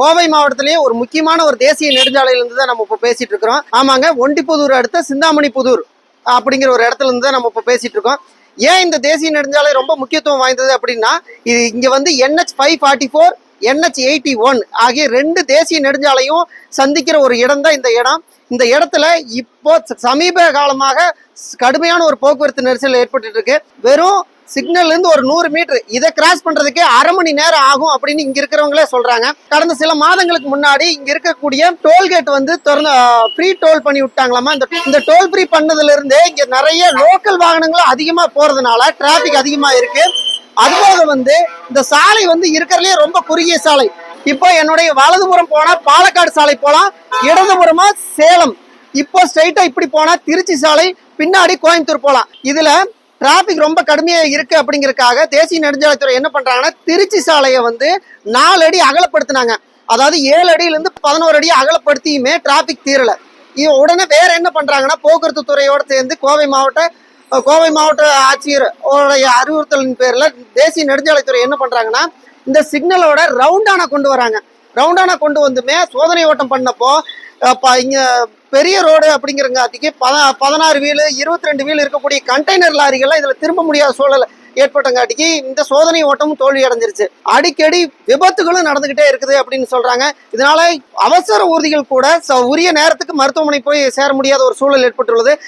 கோவை மாவட்டத்திலேயே ஒரு முக்கியமான ஒரு தேசிய நெடுஞ்சாலையில இருந்து தான் நம்ம இப்போ பேசிட்டு இருக்கிறோம். ஆமாங்க ஒண்டிப்புதூர் அடுத்த சிந்தாமணி புதூர் அப்படிங்கிற ஒரு இடத்துல இருந்து தான் நம்ம இப்போ பேசிட்டு இருக்கோம். ஏன் இந்த தேசிய நெடுஞ்சாலை ரொம்ப முக்கியத்துவம் வாய்ந்தது அப்படின்னா இது இங்க வந்து NH five forty four NH eighty one ஆகிய ரெண்டு தேசிய நெடுஞ்சாலையும் சந்திக்கிற ஒரு இடம் தான் இந்த இடம். இந்த இடத்துல இப்போ சமீப காலமாக கடுமையான ஒரு போக்குவரத்து நெரிசல் ஏற்பட்டு இருக்கு. வெறும் சிக்னல்ல இருந்து ஒரு நூறு மீட்டர் இதை கிராஸ் பண்றதுக்கே அரை மணி நேரம் ஆகும் அப்படின்னு இங்க இருக்கிறவங்களே சொல்றாங்க. கடந்த சில மாதங்களுக்கு முன்னாடி இங்க இருக்கக்கூடிய டோல்கேட் வந்து திறந்து ஃப்ரீ டோல் பண்ணி விட்டாங்களாமா? இந்த இந்த டோல் ஃப்ரீ பண்ணதுல இருந்தே இங்க நிறைய லோக்கல் வாகனங்களும் அதிகமா போறதுனால டிராபிக் அதிகமா இருக்கு. அதுபோக வந்து இந்த சாலை வந்து இருக்கிறதுலே ரொம்ப குறுகிய சாலை. இப்போ என்னுடைய வலதுபுறம் போனா பாலக்காடு சாலை போலாம் இடதுபுறமா சேலம். இப்போ ஸ்ட்ரைட்டா இப்படி போனா திருச்சி சாலை பின்னாடி கோயம்புத்தூர் போலாம். இதுல டிராபிக் ரொம்ப கடுமையா இருக்கு அப்படிங்கிறதுக்காக தேசிய நெடுஞ்சாலைத்துறை என்ன பண்றாங்கன்னா திருச்சி சாலையை வந்து நாலு அடி அகலப்படுத்தினாங்க. அதாவது ஏழு அடியில இருந்து பதினோரு அடி அகலப்படுத்தியுமே டிராபிக் தீரல. உடனே வேற என்ன பண்றாங்கன்னா போக்குவரத்து துறையோட சேர்ந்து கோவை மாவட்ட கோவை மாவட்ட ஆட்சியர் அறிவுறுத்தலின் பேர்ல தேசிய நெடுஞ்சாலைத்துறை என்ன பண்றாங்கன்னா இந்த சிக்னலோட ரவுண்டானா கொண்டு வராங்க. ரவுண்டானா கொண்டு வந்துமே. சோதனை ஓட்டம் பண்ணப்போ இங்கே பெரிய ரோடு அப்படிங்கிறங்காட்டிக்கு பத பதினாறு வீலு இருபத்தி ரெண்டு வீல் இருக்கக்கூடிய கண்டெய்னர் லாரிகள்லாம் இதில் திரும்ப முடியாத சூழல் ஏற்பட்டங்காட்டிக்கு இந்த சோதனை ஓட்டமும் தோல்வி அடைஞ்சிருச்சு. அடிக்கடி விபத்துகளும் நடந்துகிட்டே இருக்குது அப்படின்னு சொல்றாங்க. இதனால அவசர ஊர்திகள் கூட ச- உரிய நேரத்துக்கு மருத்துவமனை போய் சேர முடியாத ஒரு சூழல் ஏற்பட்டுள்ளது.